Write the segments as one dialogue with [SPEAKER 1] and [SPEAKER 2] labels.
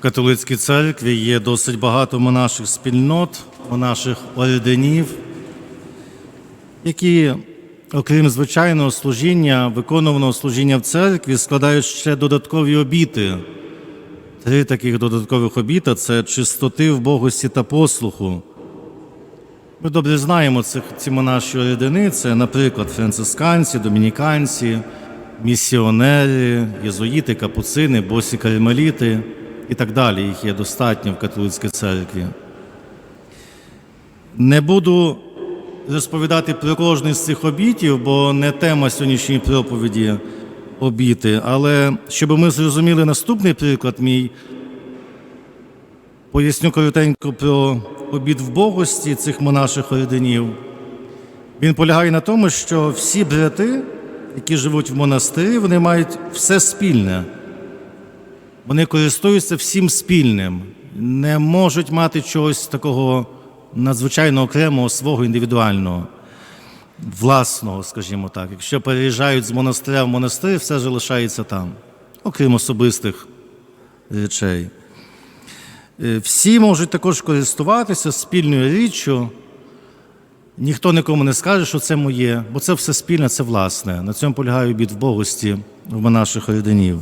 [SPEAKER 1] Католицькій церкві є досить багато монаших спільнот, монаших орденів, які, окрім звичайного служіння, виконуваного служіння в церкві, складають ще додаткові обіти. Три таких додаткових обіта це чистоти в богості та послуху. Ми добре знаємо цих, ці монаші ордени, це, наприклад, францисканці, домініканці, місіонери, єзуїти, капуцини, босі кармеліти і так далі. Їх є достатньо в католицькій церкві. Не буду розповідати про кожний з цих обітів, бо не тема сьогоднішньої проповіді обіти. Але щоб ми зрозуміли наступний приклад мій, поясню коротенько про обід в богості цих монаших орденів. Він полягає на тому, що всі брати, які живуть в монастирі, вони мають все спільне. Вони користуються всім спільним, не можуть мати чогось такого надзвичайно окремого свого індивідуального, власного, скажімо так. Якщо переїжджають з монастиря в монастир, все залишається там, окрім особистих речей. Е, Всі можуть також користуватися спільною річчю. Ніхто нікому не скаже, що це моє, бо це все спільне, це власне. На цьому полягає обід в богості в монаших орденів.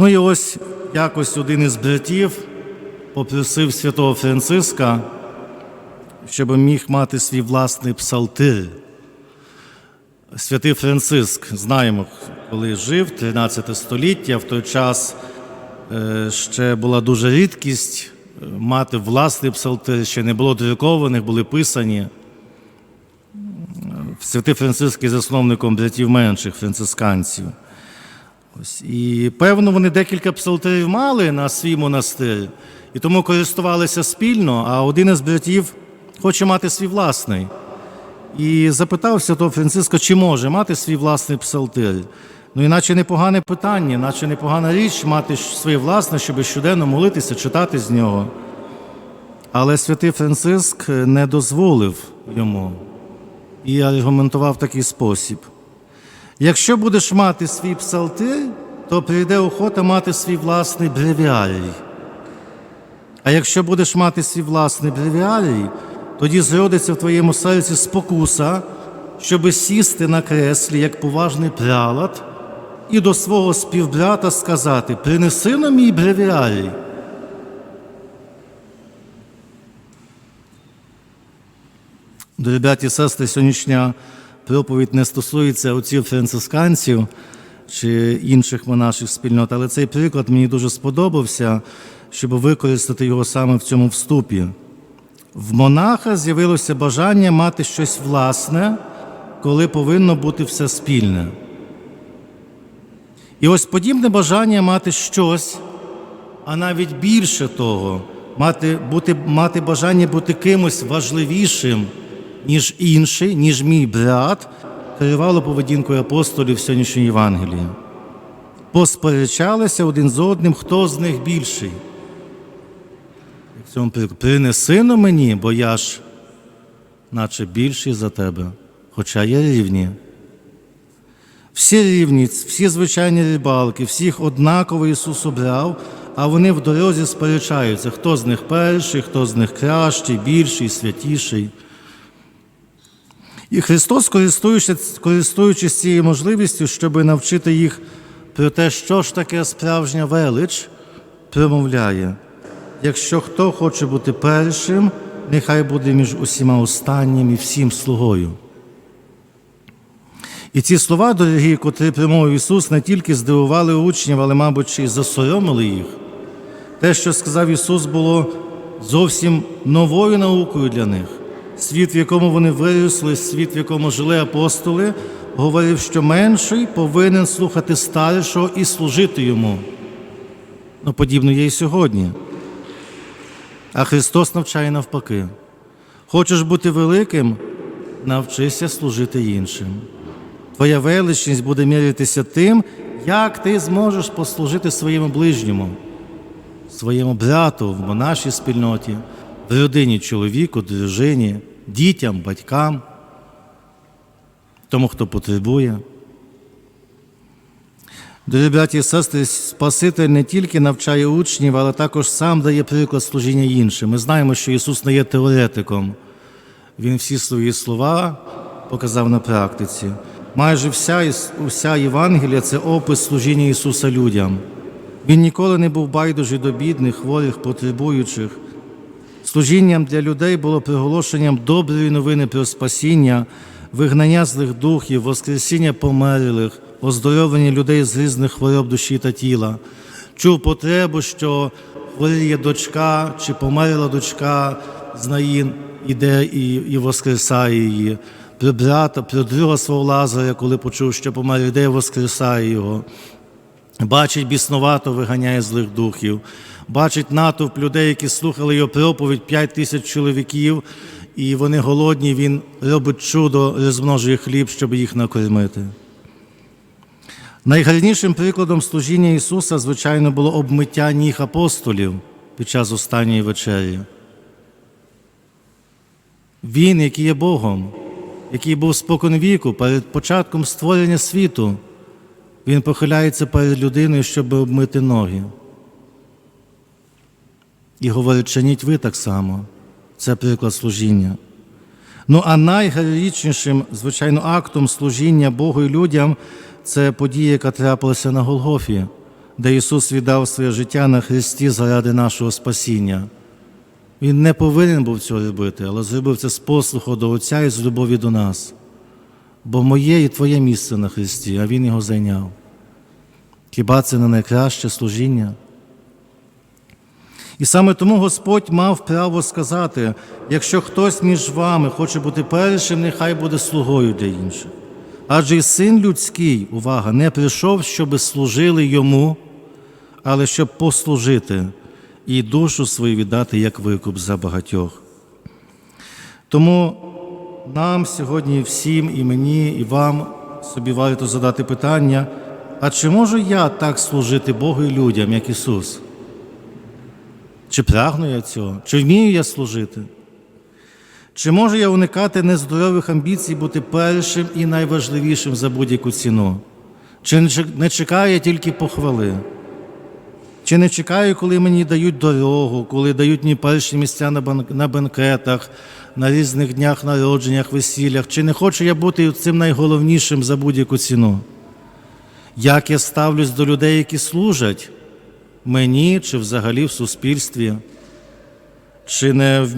[SPEAKER 1] Ну і ось якось один із братів попросив святого Франциска, щоб міг мати свій власний псалтир. Святий Франциск, знаємо, коли жив 13 століття, в той час е, ще була дуже рідкість е, мати власний псалтир, ще не було друкованих, були писані. Святий Франциск є засновником братів менших францисканців. Ось. І певно, вони декілька псалтирів мали на свій монастир, і тому користувалися спільно, а один із братів хоче мати свій власний. І запитав святого Франциска, чи може мати свій власний псалтир. Ну, іначе непогане питання, іначе непогана річ мати своє власне, щоб щоденно молитися, читати з нього. Але святий Франциск не дозволив йому і аргументував такий спосіб. Якщо будеш мати свій псалтир, то прийде охота мати свій власний бревіарій. А якщо будеш мати свій власний бревіарій, тоді зродиться в твоєму серці спокуса, щоби сісти на креслі, як поважний прялад, і до свого співбрата сказати: принеси на мій бревіарій. Дорогі браті і сестри, сьогоднішня проповідь не стосується отців францисканців чи інших монаших спільнот, але цей приклад мені дуже сподобався, щоб використати його саме в цьому вступі. В монаха з'явилося бажання мати щось власне, коли повинно бути все спільне. І ось подібне бажання мати щось, а навіть більше того, мати, бути, мати бажання бути кимось важливішим, ніж інший, ніж мій брат, керувало поведінкою апостолів сьогоднішньої Євангелії. Посперечалися один з одним, хто з них більший. В цьому принеси на мені, бо я ж, наче більший за тебе, хоча є рівні. Всі рівні, всі звичайні рибалки, всіх однаково Ісус обрав, а вони в дорозі сперечаються, хто з них перший, хто з них кращий, більший, святіший. І Христос, користуючись, цією можливістю, щоб навчити їх про те, що ж таке справжня велич, промовляє: якщо хто хоче бути першим, нехай буде між усіма останнім і всім слугою. І ці слова, дорогі, котрі промовив Ісус, не тільки здивували учнів, але, мабуть, й засоромили їх. Те, що сказав Ісус, було зовсім новою наукою для них. Світ, в якому вони виросли, світ, в якому жили апостоли, говорив, що менший повинен слухати старшого і служити йому. Ну, подібно є і сьогодні. А Христос навчає навпаки. Хочеш бути великим, навчися служити іншим. Твоя величність буде мірятися тим, як ти зможеш послужити своєму ближньому, своєму брату в монашій спільноті, в родині чоловіку, дружині, дітям, батькам, тому, хто потребує. Дорогі браті і сестри, Спаситель не тільки навчає учнів, але також сам дає приклад служіння іншим. Ми знаємо, що Ісус не є теоретиком. Він всі свої слова показав на практиці. Майже вся, уся Євангелія це опис служіння Ісуса людям. Він ніколи не був байдужий до бідних, хворих, потребуючих. Служінням для людей було приголошенням доброї новини про спасіння, вигнання злих духів, воскресіння померлих, оздоровлення людей з різних хвороб душі та тіла. Чув потребу, що хворіє дочка чи померла дочка з наїн, іде і, і воскресає її. Про брата, про друга свого Лазаря, коли почув, що помер, іде і воскресає його. Бачить біснувато, виганяє злих духів. Бачить натовп людей, які слухали його проповідь, п'ять тисяч чоловіків, і вони голодні, він робить чудо, розмножує хліб, щоб їх накормити. Найгарнішим прикладом служіння Ісуса, звичайно, було обмиття ніг апостолів під час останньої вечері. Він, який є Богом, який був споконвіку перед початком створення світу, він похиляється перед людиною, щоб обмити ноги. І говорить, чиніть ви так само. Це приклад служіння. Ну а найгероїчнішим, звичайно, актом служіння Богу і людям це подія, яка трапилася на Голгофі, де Ісус віддав своє життя на Христі заради нашого спасіння. Він не повинен був цього робити, але зробив це з послуху до Отця і з любові до нас. Бо моє і твоє місце на Христі, а Він його зайняв. Хіба це не найкраще служіння? І саме тому Господь мав право сказати: якщо хтось між вами хоче бути першим, нехай буде слугою для інших. Адже і син людський, увага, не прийшов, щоби служили йому, але щоб послужити і душу свою віддати як викуп за багатьох. Тому нам сьогодні всім, і мені, і вам собі варто задати питання: а чи можу я так служити Богу і людям, як Ісус? Чи прагну я цього? Чи вмію я служити? Чи можу я уникати нездорових амбіцій бути першим і найважливішим за будь-яку ціну? Чи не чекаю я тільки похвали? Чи не чекаю, коли мені дають дорогу, коли дають мені перші місця на бенкетах, на різних днях народженнях, весіллях? Чи не хочу я бути цим найголовнішим за будь-яку ціну? Як я ставлюсь до людей, які служать мені чи взагалі в суспільстві? Чи, не,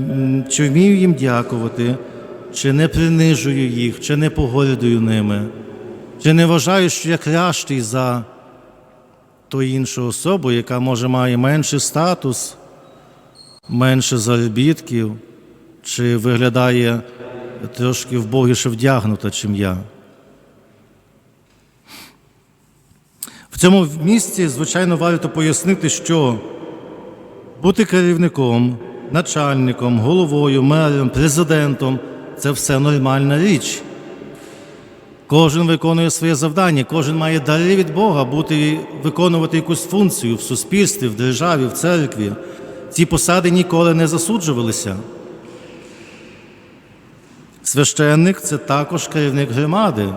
[SPEAKER 1] чи вмію їм дякувати, чи не принижую їх, чи не погордую ними, чи не вважаю, що я кращий за ту іншу особу, яка може має менший статус, менше заробітків, чи виглядає трошки вбогіше вдягнута, чим я. Цьому місці, звичайно, варто пояснити, що бути керівником, начальником, головою, мером, президентом це все нормальна річ. Кожен виконує своє завдання, кожен має дари від Бога бути, виконувати якусь функцію в суспільстві, в державі, в церкві. Ці посади ніколи не засуджувалися. Священник це також керівник громади,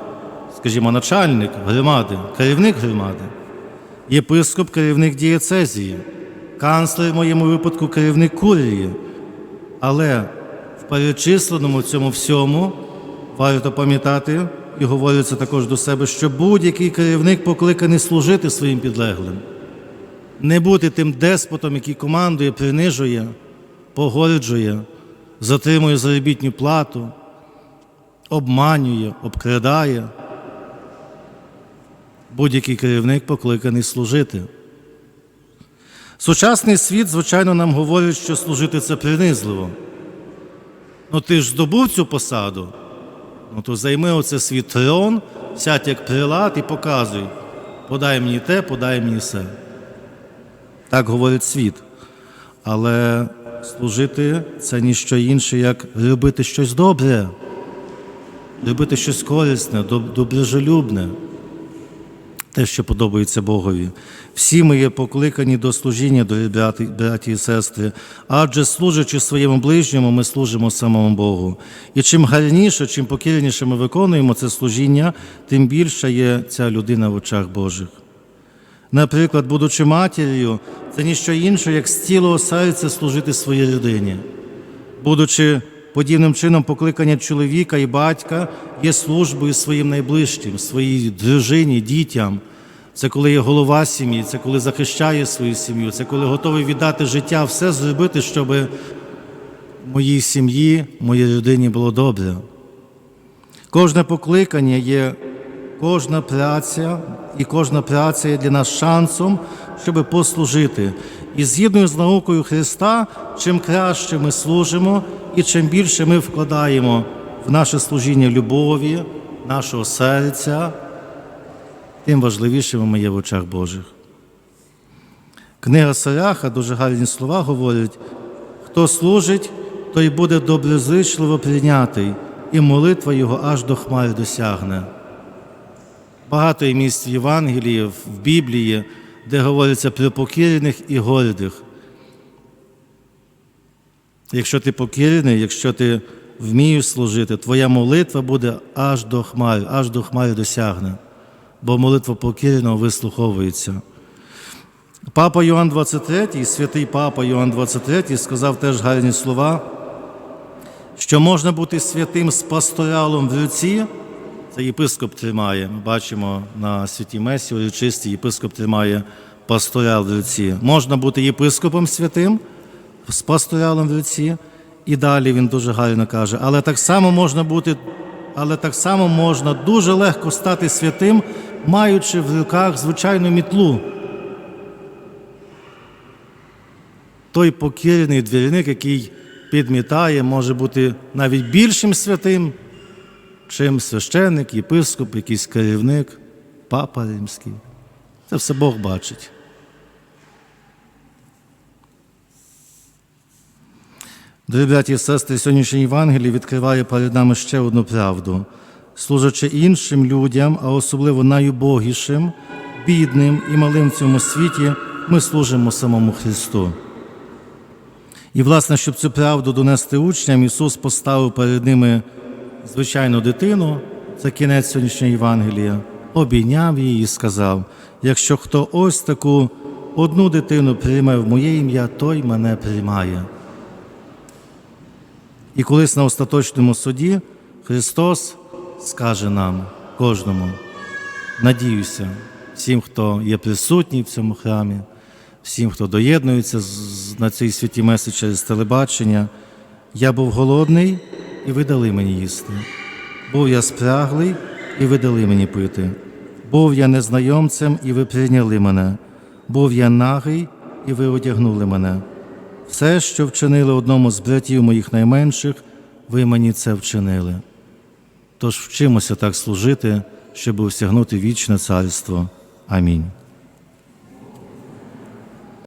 [SPEAKER 1] скажімо, начальник громади, керівник громади. Єпископ керівник дієцезії, канцлер в моєму випадку керівник курії. Але в перечисленому цьому всьому варто пам'ятати і говорю це також до себе, що будь-який керівник покликаний служити своїм підлеглим, не бути тим деспотом, який командує, принижує, погорджує, затримує заробітну плату, обманює, обкрадає. Будь-який керівник покликаний служити. Сучасний світ, звичайно, нам говорить, що служити це принизливо. Ну ти ж здобув цю посаду, ну то займи оце свій трон, сядь як прилад і показуй, подай мені те, подай мені все. Так говорить світ. Але служити це ніщо інше, як робити щось добре, робити щось корисне, доб- доброжелюбне те, що подобається Богові. Всі ми є покликані до служіння, браті, браті і сестри, адже служачи своєму ближньому, ми служимо самому Богу. І чим гарніше, чим покірніше ми виконуємо це служіння, тим більша є ця людина в очах Божих. Наприклад, будучи матір'ю, це ніщо інше, як з цілого серця служити своїй людині. Будучи подібним чином покликання чоловіка і батька є службою своїм найближчим, своїй дружині, дітям. Це коли є голова сім'ї, це коли захищає свою сім'ю, це коли готовий віддати життя, все зробити, щоб моїй сім'ї, моїй людині було добре. Кожне покликання є, кожна праця, і кожна праця є для нас шансом, щоб послужити. І згідно з наукою Христа, чим краще ми служимо і чим більше ми вкладаємо в наше служіння любові, нашого серця, тим важливішими ми є в очах Божих. Книга Сараха, дуже гарні слова говорить: хто служить, той буде доброзичливо прийнятий, і молитва його аж до хмар досягне. Багато є місць в Євангелії, в Біблії, де говориться про покірних і гордих. Якщо ти покірний, якщо ти вмієш служити, твоя молитва буде аж до хмар, аж до хмар досягне, бо молитва покірного вислуховується. Папа Йоанн 23, святий папа Йоанн 23 сказав теж гарні слова, що можна бути святим з пасторалом в руці, це єпископ тримає. Ми бачимо на святій Месі урочисті єпископ тримає пасторал в руці. Можна бути єпископом святим з пасторалом в руці, і далі він дуже гарно каже, але так само можна бути, але так само можна дуже легко стати святим, маючи в руках звичайну мітлу. той покірний двірник, який підмітає, може бути навіть більшим святим, чим священник, єпископ, якийсь керівник, папа римський. Це все Бог бачить. Дорогі браті сестри, сьогоднішній Євангелій відкриває перед нами ще одну правду. Служачи іншим людям, а особливо найубогішим, бідним і малим в цьому світі, ми служимо самому Христу. І, власне, щоб цю правду донести учням, Ісус поставив перед ними звичайну дитину, це кінець сьогоднішнього Євангелія, обійняв її і сказав: якщо хто ось таку одну дитину прийме в моє ім'я, той мене приймає. І колись на остаточному суді Христос скаже нам, кожному, надіюся, всім, хто є присутній в цьому храмі, всім, хто доєднується на цій святі месі через телебачення. Я був голодний, і ви дали мені їсти. Був я спраглий, і ви дали мені пити. Був я незнайомцем, і ви прийняли мене. Був я нагий, і ви одягнули мене. Все, що вчинили одному з братів моїх найменших, ви мені це вчинили. Тож вчимося так служити, щоб осягнути вічне царство. Амінь.